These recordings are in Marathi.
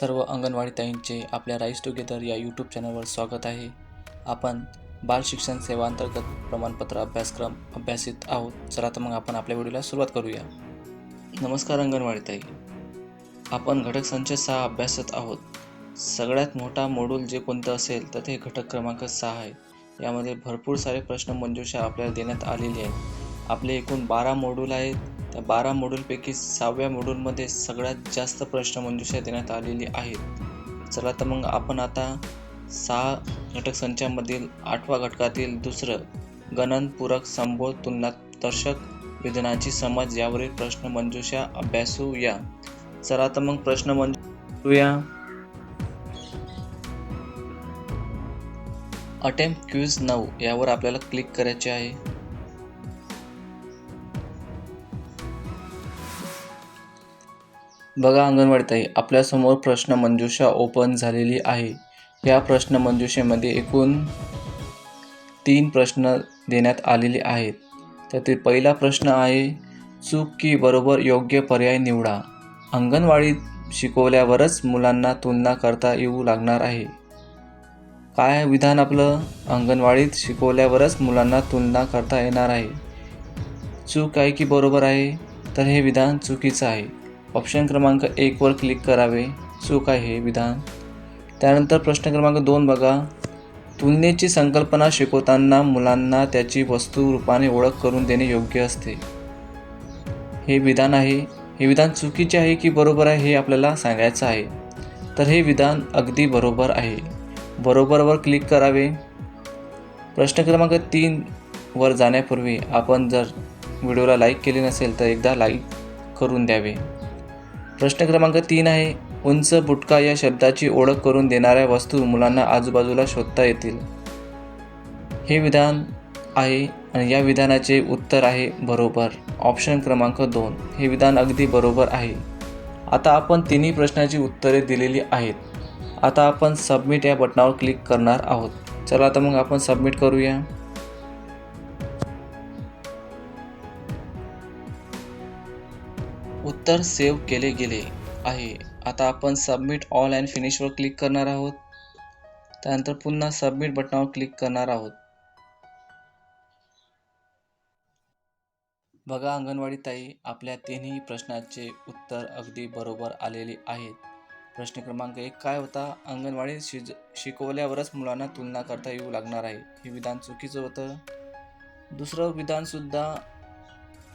सर्व अंगणवाडी ताईंचे आपल्या राईस टुगेदर या यूट्यूब चॅनलवर स्वागत आहे. आपण बाल शिक्षण सेवा अंतर्गत प्रमाणपत्र अभ्यासक्रम अभ्यासित आहोत. चला तर मग आपण आपल्या व्हिडिओला सुरुवात करूया. नमस्कार अंगणवाडी ताई. आपण घटक संच सहा अभ्यासत आहोत. सगळ्यात मोठा मॉड्यूल जे कोणतं असेल तर ते घटक क्रमांक सहा आहे. यामध्ये भरपूर सारे प्रश्न मंजुषा आपल्याला देण्यात आलेली आहे आपले एकूण बारा मॉड्यूल आहेत. त्या बारा मॉड्यूलपैकी सहाव्या मॉड्यूलमध्ये सगळ्यात जास्त प्रश्नमंजुषा देण्यात आलेली आहेत. चला तर मग आपण आता सहा घटक संचामधील आठवा घटकातील दुसरं गणनपूरक संबोध तुलनादर्शक विधानाची समज यावरील प्रश्न मंजुषा अभ्यासूया. चला तर मग प्रश्न मंजूया अटेम्प्ट क्यूज नऊ यावर आपल्याला क्लिक करायचे आहे. बघा अंगणवाडीताई आपल्यासमोर प्रश्न मंजुषा ओपन झालेली आहे. या प्रश्न मंजुषेमध्ये एकूण तीन प्रश्न देण्यात आलेले आहेत. त्यातील पहिला प्रश्न आहे चूक की बरोबर योग्य पर्याय निवडा. अंगणवाडीत शिकवल्यावरच मुलांना तुलना करता येऊ लागणार आहे. काय विधान आपलं? अंगणवाडीत शिकवल्यावरच मुलांना तुलना करता येणार आहे. चूक आहे की बरोबर आहे? तर हे विधान चुकीचं आहे. ऑप्शन क्रमांक एकवर क्लिक करावे. चूक आहे हे विधान. त्यानंतर प्रश्न क्रमांक दोन बघा. तुलनेची संकल्पना शिकवताना मुलांना त्याची वस्तू रूपाने ओळख करून देणे योग्य असते. हे विधान आहे. हे विधान चुकीचे आहे की बरोबर आहे हे आपल्याला सांगायचं आहे. तर हे विधान अगदी बरोबर आहे. बरोबरवर क्लिक करावे. प्रश्न क्रमांक तीन वर जाण्यापूर्वी आपण जर व्हिडिओला लाईक केले नसेल तर एकदा लाईक करून द्यावे. प्रश्न क्रमांक तीन आहे उंच बुटका या शब्दाची ओळख करून देणाऱ्या वस्तू मुलांना आजूबाजूला शोधता येतील. हे विधान आहे आणि या विधानाचे उत्तर आहे बरोबर. ऑप्शन क्रमांक दोन. हे विधान अगदी बरोबर आहे. आता आपण तिन्ही प्रश्नाची उत्तरे दिलेली आहेत. आता आपण सबमिट या बटनावर क्लिक करणार आहोत. चला आता मग आपण सबमिट करूया. उत्तर सेव्ह केले गेले आहे. आता आपण सबमिट ऑल अँड फिनिशवर क्लिक करणार आहोत. त्यानंतर पुन्हा सबमिट बटनावर क्लिक करणार आहोत. बघा अंगणवाडी ताई आपल्या तिन्ही प्रश्नाचे उत्तर अगदी बरोबर आलेले आहेत. प्रश्न क्रमांक एक काय होता? अंगणवाडीत शिज शिकवल्यावरच मुलांना तुलना करता येऊ लागणार आहे. हे विधान चुकीचं होतं. दुसरं विधानसुद्धा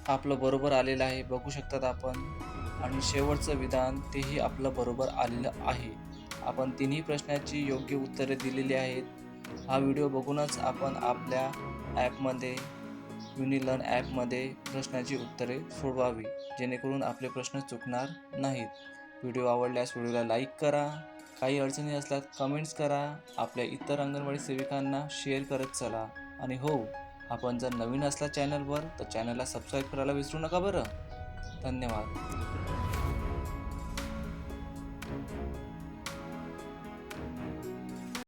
आपलं बरोबर आलेलं आहे बघू शकतात आपण. आणि शेवटचं विधान तेही आपलं बरोबर आलेलं आहे. आपण तिन्ही प्रश्नाची योग्य उत्तरे दिलेली आहेत. हा व्हिडिओ बघूनच आपण आपल्या ॲपमध्ये युनिलर्न ॲपमध्ये प्रश्नाची उत्तरे सोडवावी जेणेकरून आपले प्रश्न चुकणार नाहीत. व्हिडिओ आवडल्यास व्हिडिओला लाईक करा. काही अडचणी असल्यास कमेंट्स करा. आपल्या इतर अंगणवाडी सेविकांना शेअर करत चला. आणि हो आपण जर नवीन असला चॅनलवर तर चॅनलला सबस्क्राईब करायला विसरू नका बरं. धन्यवाद.